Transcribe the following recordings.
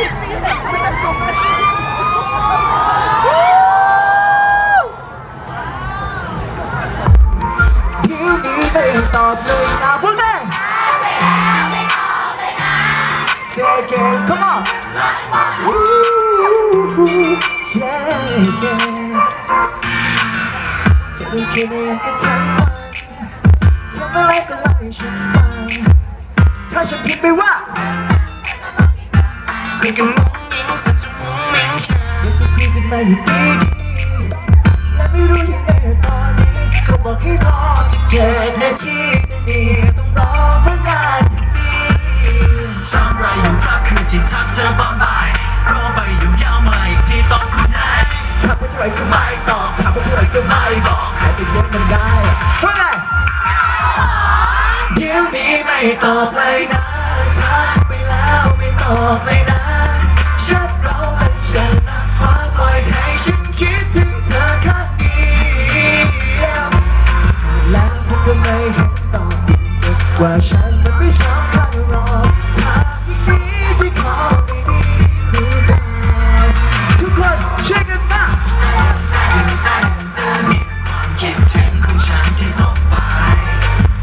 เดี๋ยวนี้ไม่ตอบเลยนะพวกแม่ Say again, come on. Ooh, yeah, yeah. จะได้แค่นี้ก็ทั้งวันทำอะไรก็เล่าให้ฉันฟังถ้าฉันผิดไปว่า คุยกันมุ้งมิ้งสักชั่วโมงเมงเช้าเดี๋ยวไปคุยกันมาอยู่ดีและไม่รู้ยังไงตอนนี้เขาบอกให้รอสักเจ็ดนาทีแต่นี่ต้องรอเมื่อนานปีทำไรอยู่ครับคือที่ทักเธอตอนบ่ายรอไปอยู่ยาวมาอีกทีตอนคุณนายถามว่าเท่าไรก็ไม่ตอบถามว่าเท่าไรก็ไม่บอกใครไปเย็นมันได้เท่าไหร่เดี๋ยวนี้ไม่ตอบเลยนะทักไปแล้วไม่ตอบเลยนะ ว่าฉันไม่สำคัญหรอกทางที่นี้ที่ขอไม่ดีหรือเปล่าทุกคนช่วยกันมามคิดถึงของฉันที่ส่งไป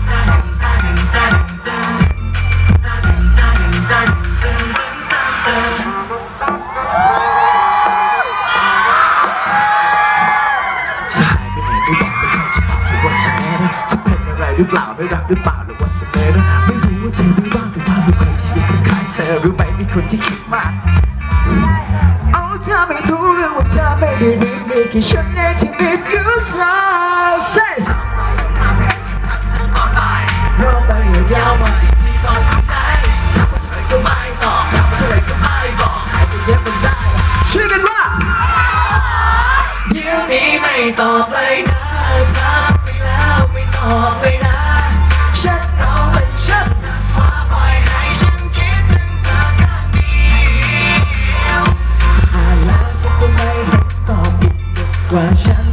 แต่งแต่งแต่งแต่งแต่งแต่งแต่งแต่งแต่งจะหายไปไหนไม่บอกไม่ใช่จะบอกว่าฉันจะเป็นอะไรหรือเปล่าไม่รักหรือเปล่า อรู้ไหมมีคนที่คิดมากเอาเธอไม่รู้เรื่องว่าเธอไม่ได้ดีมีแค่ฉันเองที่มีอยู่สาวเซ่ทักเธอตอนบ่ายรอไปยาวๆมาที่ตอนคุณได้ถามว่าเธอก็ไม่ตอบถามว่าเธอก็ไม่บอกให้ไปเย็บมันได้ช่วยกันว่าเดี๋ยวนี้ไม่ตอบเลยนะทักไปแล้วไม่ตอบเลย fashion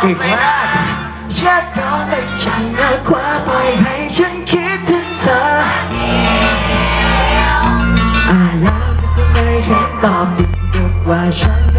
ไม่ตอบเก่งเลยมานะกฉันก็ไม่ฉันนะคว้าปล่อยให้ฉันคิดถึงเธออ่าแล้วเธอก็ไม่เห็นตอบดีกว่าฉัน